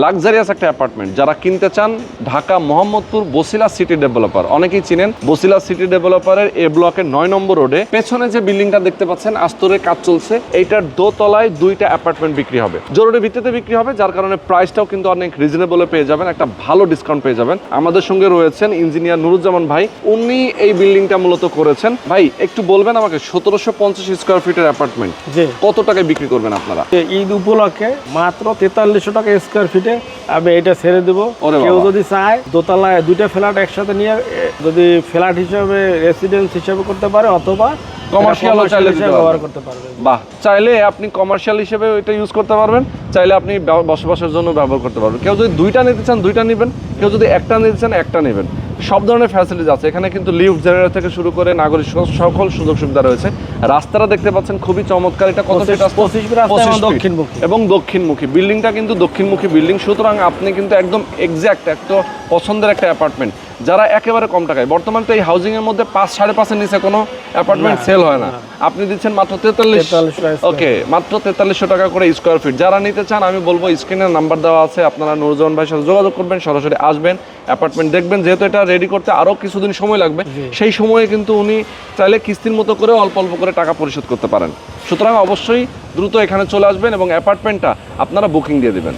Luxurious একটা apartment যারা কিনতে চান ঢাকা মোহাম্মদপুর বসিলা সিটি ডেভেলপার অনেকেই চিনেন বসিলা সিটি ডেভেলপারের এ ব্লকের নয় নম্বর রোডে পেছনে যে বিল্ডিংটা দেখতে পাচ্ছেন আস্তরের কাজ চলছে। এইটার দোতলায় দুইটা অ্যাপার্টমেন্ট বিক্রি হবে। জরুরি ভিত্তিতে বিক্রি হবে যার কারণে প্রাইসটাও কিন্তু অনেক রিজনেবলে পেয়ে যাবেন একটা ভালো ডিসকাউন্ট পেয়ে যাবেন। আমাদের সঙ্গে রয়েছেন ইঞ্জিনিয়ার নুরুজ্জামান ভাই। উনি এই বিল্ডিংটা মূলত করেছেন। ভাই একটু বলবেন আমাকে সতেরোশো পঞ্চাশ স্কোয়ার ফিটের অ্যাপার্টমেন্ট কত টাকায় বিক্রি করবেন আপনারা? ঈদ উপলক্ষে মাত্র তেতাল্লিশশো টাকা স্কোয়ার ফিটে আমি এটা ছেড়ে দেবো। কেউ যদি চায় দোতলায় দুইটা ফ্ল্যাট একসাথে নিয়ে যদি ফ্ল্যাট হিসাবে রেসিডেন্স হিসাবে করতে পারে অথবা কমার্শিয়াল চাইলে। ব্যবহার করতে পারবে বাহ চাইলে আপনি কমার্শিয়াল হিসেবে এটা ইউজ করতে পারবেন চাইলে আপনি বসবাসের জন্য ব্যবহার করতে পারবেন। কেউ যদি দুইটা নিতে চান দুইটা নেবেন। কেউ যদি একটা নিতে চান একটা নেবেন। সব ধরনের ফ্যাসিলিটি আছে। এখানে কিন্তু লিফট জেনারেল থেকে শুরু করে নাগরিক সকল সুযোগ সুবিধা রয়েছে। রাস্তাটা দেখতে পাচ্ছেন খুবই চমৎকার। এটা কত পঁচিশ- feet রাস্তা? পঁচিশ feet রাস্তা 25 এবং দক্ষিণমুখী। এবং দক্ষিণমুখী। বিল্ডিংটা কিন্তু দক্ষিণমুখী বিল্ডিং সুতরাং আপনি কিন্তু একদম এক্স্যাক্ট একটা পছন্দের একটা অ্যাপার্টমেন্ট যারা একেবারে কম টাকায় বর্তমানে তো এই হাউজিংয়ের এর মধ্যে পাঁচ সাড়ে পাঁচের নিচে কোনো অ্যাপার্টমেন্ট সেল হয় না। আপনি দিচ্ছেন মাত্র তেতাল্লিশ। 43 ওকে মাত্র তেতাল্লিশশো টাকা করে স্কোয়ার ফিট যারা নিতে চান আমি বলব স্ক্রিনের নাম্বার দেওয়া আছে। আপনারা নুরজামান ভাইয়ের সাথে যোগাযোগ করবেন সরাসরি আসবেন অ্যাপার্টমেন্ট দেখবেন। যেহেতু এটা রেডি করতে আরও কিছুদিন সময় লাগবে সেই সময়ে কিন্তু উনি চাইলে কিস্তির মতো করে অল্প অল্প করে টাকা পরিশোধ করতে পারেন। সুতরাং অবশ্যই দ্রুত এখানে চলে আসবেন এবং অ্যাপার্টমেন্টটা আপনারা বুকিং দিয়ে দেবেন।